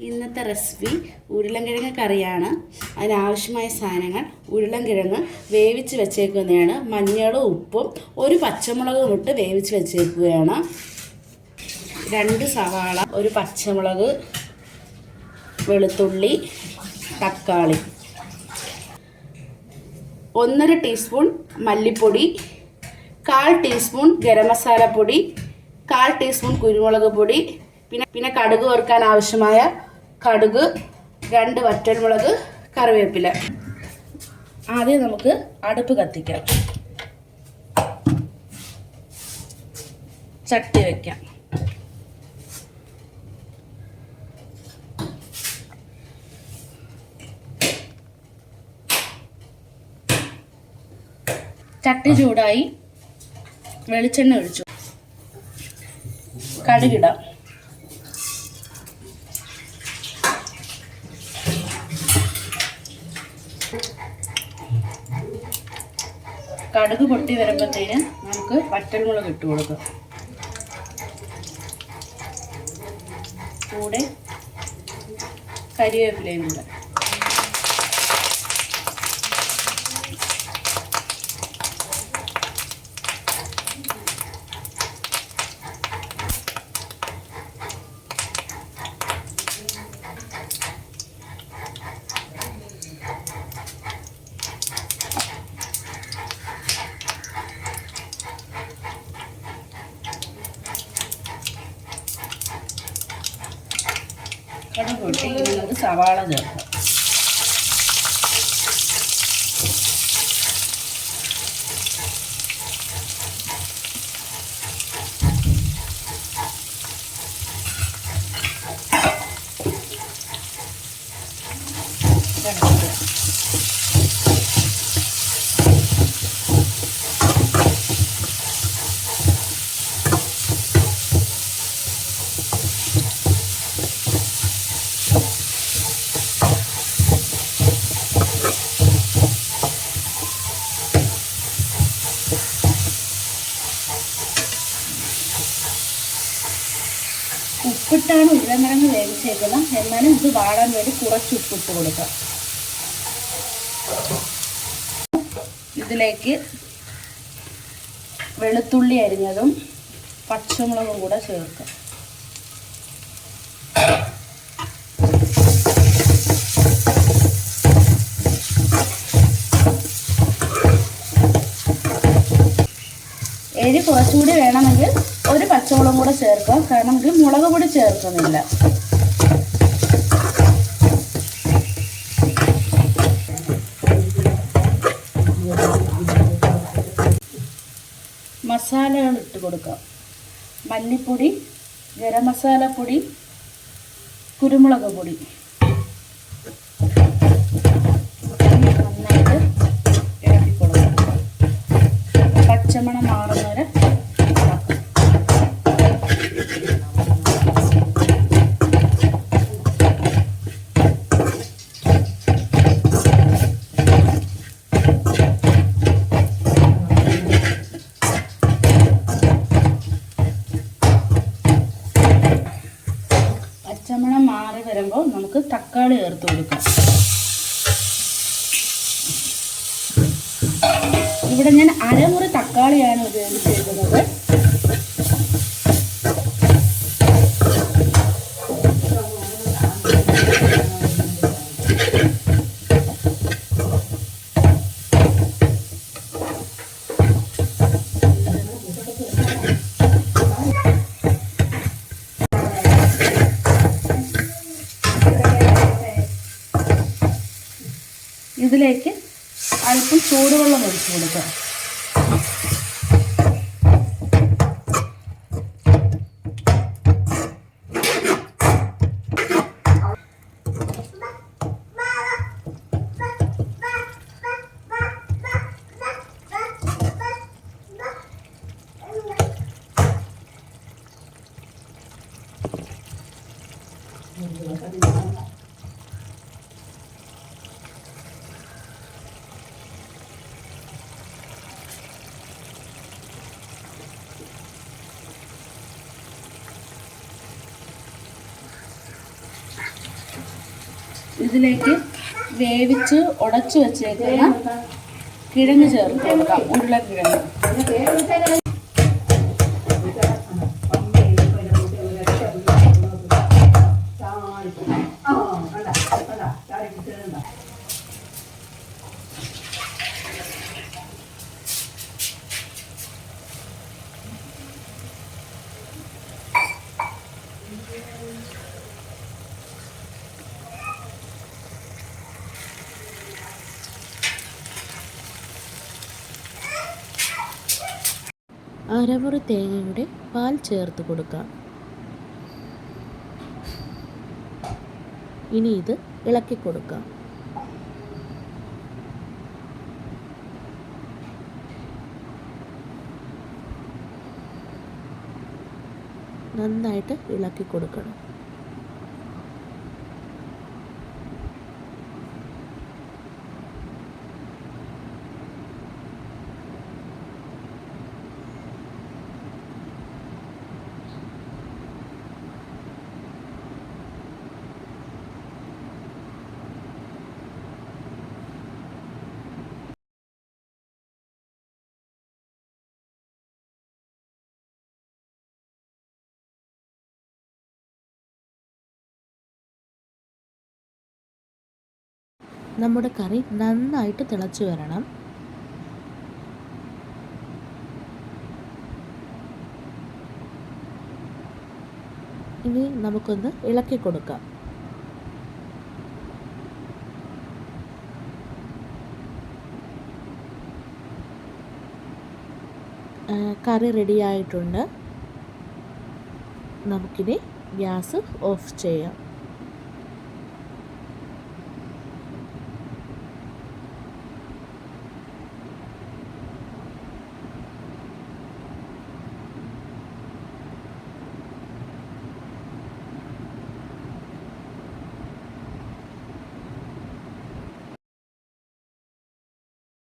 ഇന്നത്തെ റെസിപ്പി ഉരുളൻകിഴങ്ങ് കറിയാണ്. അതിനാവശ്യമായ സാധനങ്ങൾ ഉരുളൻകിഴങ്ങ് വേവിച്ച് വെച്ചേക്കുന്നതാണ്. മഞ്ഞളും ഉപ്പും ഒരു പച്ചമുളകും ഇട്ട് വേവിച്ച് വെച്ചേക്കുകയാണ്. രണ്ട് സവാള ഒരു പച്ചമുളക് വെളുത്തുള്ളി തക്കാളി. ഒന്നര ടീസ്പൂൺ മല്ലിപ്പൊടി കാൽ ടീസ്പൂൺ ഗരം മസാലപ്പൊടി കാൽ ടീസ്പൂൺ കുരുമുളക് പൊടി പിന്നെ പിന്നെ കടുക് വറുക്കാൻ ആവശ്യമായ കടുക് രണ്ട് വറ്റൽമുളക് കറിവേപ്പില. ആദ്യം നമുക്ക് അടുപ്പ് കത്തിക്കാം. ചട്ടി വയ്ക്കാം ചട്ടി ചൂടായി വെളിച്ചെണ്ണ ഒഴിച്ചു. കടുകിടാം. കടുക് പൊട്ടി വരുമ്പോഴത്തേന് നമുക്ക് വറ്റൽമുളക് ഇട്ട് കൊടുക്കാം. കൂടെ കരിവേപ്പിലയും കൂടെ. നമുക്ക് സവാള ചേർക്കാം. ഉപ്പിട്ടാണ് ഉരുളക്കിഴങ്ങ് വേവിച്ചേക്കുന്നത്. എന്നാലും ഇത് വാടാൻ വേണ്ടി കുറച്ച് ഉപ്പിട്ട് കൊടുക്കാം. ഇതിലേക്ക് വെളുത്തുള്ളി അരിഞ്ഞതും പച്ചമുളകും കൂടെ ചേർക്കാം. എരി കുറച്ചുകൂടി പച്ചമുളകും കൂടെ ചേർക്കാം കാരണം ഇത് മുളക് പൊടി ചേർക്കുന്നില്ല. മസാലകൾ ഇട്ട് കൊടുക്കാം. മല്ലിപ്പൊടി ഗരം മസാലപ്പൊടി കുരുമുളക് പൊടി. നന്നായിട്ട് ഇളക്കി കൊടുക്കാം. പച്ചമണം മാറുന്നവരെ ഇളക്കും. പച്ചമണം മാറി വരുമ്പോൾ നമുക്ക് തക്കാളി ചേർത്ത് കൊടുക്കാം. ഇവിടെ ഞാൻ അരമുറി തക്കാളിയാണ് ഉപയോഗിച്ചിരിക്കുന്നത് ഇതിലേക്ക് അല്പം ചൂടുവെള്ളം ഒഴിച്ചു കൊടുക്കാം. ഇതിലേക്ക് വേവിച്ച് ഉടച്ചു വെച്ചേക്കുന്ന കിഴങ്ങ് ചേർത്ത് കൊടുക്കാം. ഉരുളക്കിഴങ്ങ്. അരമുറി തേങ്ങയുടെ പാൽ ചേർത്ത് കൊടുക്കാം. ഇനി ഇത് ഇളക്കി കൊടുക്കാം. നന്നായിട്ട് ഇളക്കി കൊടുക്കണം. നമ്മുടെ കറി നന്നായിട്ട് തിളച്ചു വരണം. ഇനി നമുക്കൊന്ന് ഇളക്കി കൊടുക്കാം. കറി റെഡിയായിട്ടുണ്ട്. നമുക്കിനി ഗ്യാസ് ഓഫ് ചെയ്യാം.